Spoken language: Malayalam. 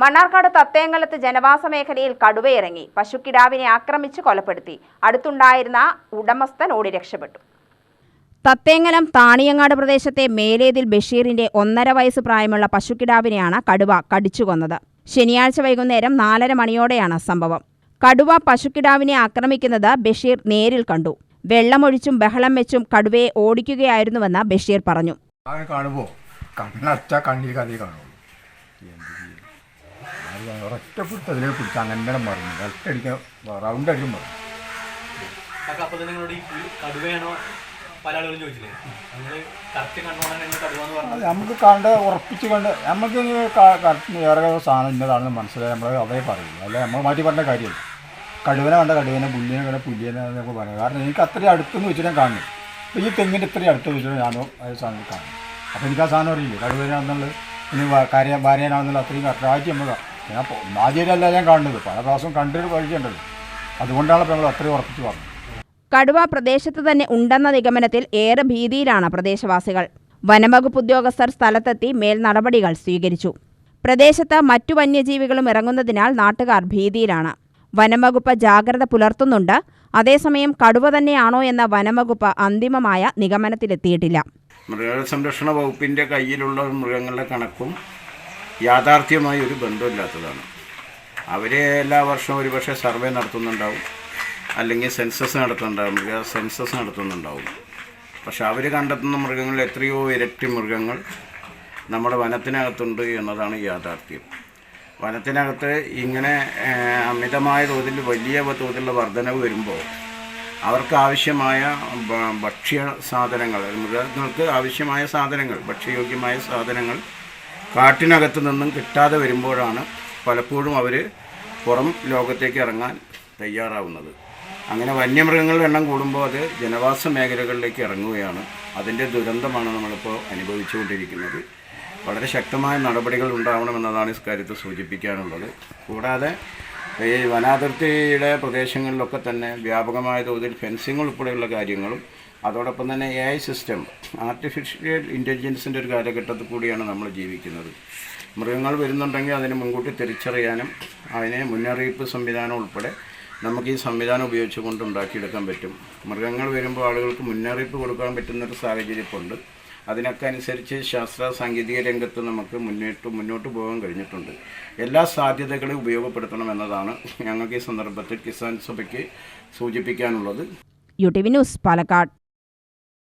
മണ്ണാർക്കാട് തത്തേങ്ങലത്ത് ജനവാസ മേഖലയിൽ കടുവയിറങ്ങി. പശുക്കിടാവിനെ ആക്രമിച്ച് കൊലപ്പെടുത്തി. അടുത്തുണ്ടായിരുന്ന ഉടമസ്ഥൻ ഓടി രക്ഷപ്പെട്ടു. തത്തേങ്ങലം താണിയങ്ങാട് പ്രദേശത്തെ മേലേതിൽ ബഷീറിന്റെ ഒന്നര വയസ്സ് പ്രായമുള്ള പശുക്കിടാവിനെയാണ് കടുവ കടിച്ചുകൊന്നത് ശനിയാഴ്ച വൈകുന്നേരം നാലര മണിയോടെയാണ് സംഭവം. കടുവ പശുക്കിടാവിനെ ആക്രമിക്കുന്നത് ബഷീർ നേരിൽ കണ്ടു. വെള്ളമൊഴിച്ചും ബഹളം വെച്ചും കടുവയെ ഓടിക്കുകയായിരുന്നുവെന്ന് ബഷീർ പറഞ്ഞു. കാണുമ്പോൾ കണ്ണടച്ച കണ്ണിൽ കഥയെ കാണുള്ളൂ. ഒരൊറ്റ പിടുത്തം അതിലേക്ക് പിടിച്ച് അങ്ങനെ മറിഞ്ഞു ഒറ്റയടിക്കാൻ റൗണ്ട് അടിക്കും മറിഞ്ഞു അപ്പോൾ അപ്പൊ നിങ്ങളോട് ഈ പുലി കടുവയാണോ പല ആളുകളും ചോദിച്ചില്ലേ? നിങ്ങൾ കറക്റ്റ് കണ്ടോണ്ടാണ് നിങ്ങൾ കടുവ എന്ന് പറഞ്ഞത്. അത് നമുക്ക് കണ്ട് ഉറപ്പിച്ച് കണ്ട് നമുക്ക് കറക്റ്റ് വേറെ സാധനം ഇന്നതാണെന്ന് മനസ്സിലായി. നമ്മൾ അതേ പറയുള്ളൂ. അല്ല? നമ്മൾ മാറ്റി പറഞ്ഞ കാര്യമില്ല. കടുവനെ കണ്ട കടുവനെ പുല്ലിനെ കണ്ട പുല്ലിനെ എന്നൊക്കെ പറയാം കാരണം എനിക്ക് അത്രയും അടുത്തെന്ന് വെച്ചിട്ട് ഞാൻ കാണുന്നു അപ്പോൾ ഈ തെങ്ങിന്റെ ഇത്രയും അടുത്ത് വെച്ചിട്ട് ഞാനോ ആ സാധനം കാണും അപ്പോൾ എനിക്ക് ആ സാധനം അറിയില്ല? കടുവനാണെന്നുള്ളത് ഇനി കാര്യം ഭാര്യനാണെന്നുള്ള അത്രയും കറക്റ്റ് ആയിട്ട് നമ്മൾ ഞാൻ പൊ- ഞാൻ കാണുന്നത്. പല പ്രാവശ്യം കണ്ടിട്ട് കഴിക്കേണ്ടത് അതുകൊണ്ടാണ് ഞങ്ങൾ നമ്മൾ അത്രയും ഉറപ്പിച്ച് പറഞ്ഞത്. കടുവ പ്രദേശത്ത് തന്നെ ഉണ്ടെന്ന നിഗമനത്തിൽ ഏറെ ഭീതിയിലാണ് പ്രദേശവാസികൾ. വനംവകുപ്പ് ഉദ്യോഗസ്ഥർ സ്ഥലത്തെത്തി മേൽ നടപടികൾ സ്വീകരിച്ചു. പ്രദേശത്ത് മറ്റു വന്യജീവികളും ഇറങ്ങുന്നതിനാൽ നാട്ടുകാർ ഭീതിയിലാണ്. വനംവകുപ്പ് ജാഗ്രത പുലർത്തുന്നുണ്ട്. അതേസമയം കടുവ തന്നെയാണോ എന്ന വനംവകുപ്പ് അന്തിമമായ നിഗമനത്തിലെത്തിയിട്ടില്ല. മൃഗസംരക്ഷണ വകുപ്പിന്റെ കയ്യിലുള്ള മൃഗങ്ങളുടെ കണക്കും യാഥാർത്ഥ്യമായി ഒരു ബന്ധമില്ലാത്തതാണ്. അവർ എല്ലാ വർഷവും ഒരുപക്ഷെ സർവേ നടത്തുന്നുണ്ടാവും. അല്ലെങ്കിൽ സെൻസസ് നടത്തുന്നുണ്ടാവും. മൃഗ സെൻസസ് നടത്തുന്നുണ്ടാവും. പക്ഷെ അവർ കണ്ടെത്തുന്ന മൃഗങ്ങൾ എത്രയോ ഇരട്ടി മൃഗങ്ങൾ നമ്മുടെ വനത്തിനകത്തുണ്ട് എന്നതാണ് യാഥാർത്ഥ്യം. വനത്തിനകത്ത് ഇങ്ങനെ അമിതമായ തോതിൽ വലിയ തോതിലുള്ള വർധനവ് വരുമ്പോൾ അവർക്ക് ആവശ്യമായ ഭക്ഷ്യ സാധനങ്ങൾ മൃഗങ്ങൾക്ക് ആവശ്യമായ സാധനങ്ങൾ ഭക്ഷ്യയോഗ്യമായ സാധനങ്ങൾ കാട്ടിനകത്ത് നിന്നും കിട്ടാതെ വരുമ്പോഴാണ് പലപ്പോഴും അവർ പുറം ലോകത്തേക്ക് ഇറങ്ങാൻ തയ്യാറാവുന്നത്. അങ്ങനെ വന്യമൃഗങ്ങളുടെ എണ്ണം കൂടുമ്പോൾ അത് ജനവാസ മേഖലകളിലേക്ക് ഇറങ്ങുകയാണ്. അതിന്റെ ദുരന്തമാണ് നമ്മളിപ്പോൾ അനുഭവിച്ചുകൊണ്ടിരിക്കുന്നത്. വളരെ ശക്തമായ നടപടികൾ ഉണ്ടാവണമെന്നതാണ് ഇക്കാര്യത്തിൽ സൂചിപ്പിക്കാനുള്ളത്. കൂടാതെ ഈ വനാതിർത്തിയുടെ പ്രദേശങ്ങളിലൊക്കെ തന്നെ വ്യാപകമായ തോതിൽ ഫെൻസിങ് ഉൾപ്പെടെയുള്ള കാര്യങ്ങളും അതോടൊപ്പം തന്നെ എ ഐ സിസ്റ്റം ആർട്ടിഫിഷ്യൽ ഇന്റലിജൻസിന്റെ ഒരു കാലഘട്ടത്തിൽ കൂടിയാണ് നമ്മൾ ജീവിക്കുന്നത്. മൃഗങ്ങൾ വരുന്നുണ്ടെങ്കിൽ അതിനെ മുൻകൂട്ടി തിരിച്ചറിയാനും അതിനെ മുന്നറിയിപ്പ് സംവിധാനം ഉൾപ്പെടെ നമുക്ക് ഈ സംവിധാനം ഉപയോഗിച്ചുകൊണ്ട് ഉണ്ടാക്കിയെടുക്കാൻ പറ്റും. മൃഗങ്ങൾ വരുമ്പോൾ ആളുകൾക്ക് മുന്നറിയിപ്പ് കൊടുക്കാൻ പറ്റുന്നൊരു സാഹചര്യം ഇപ്പോൾ ഉണ്ട് അതിനൊക്കെ അനുസരിച്ച് ശാസ്ത്ര സാങ്കേതിക രംഗത്ത് നമുക്ക് മുന്നോട്ട് മുന്നോട്ട് പോകാൻ കഴിഞ്ഞിട്ടുണ്ട്. എല്ലാ സാധ്യതകളും ഉപയോഗപ്പെടുത്തണം എന്നതാണ് ഞങ്ങൾക്ക് ഈ സന്ദർഭത്തിൽ കിസാൻ സഭയ്ക്ക് സൂചിപ്പിക്കാനുള്ളത്. U T V news Palakkad.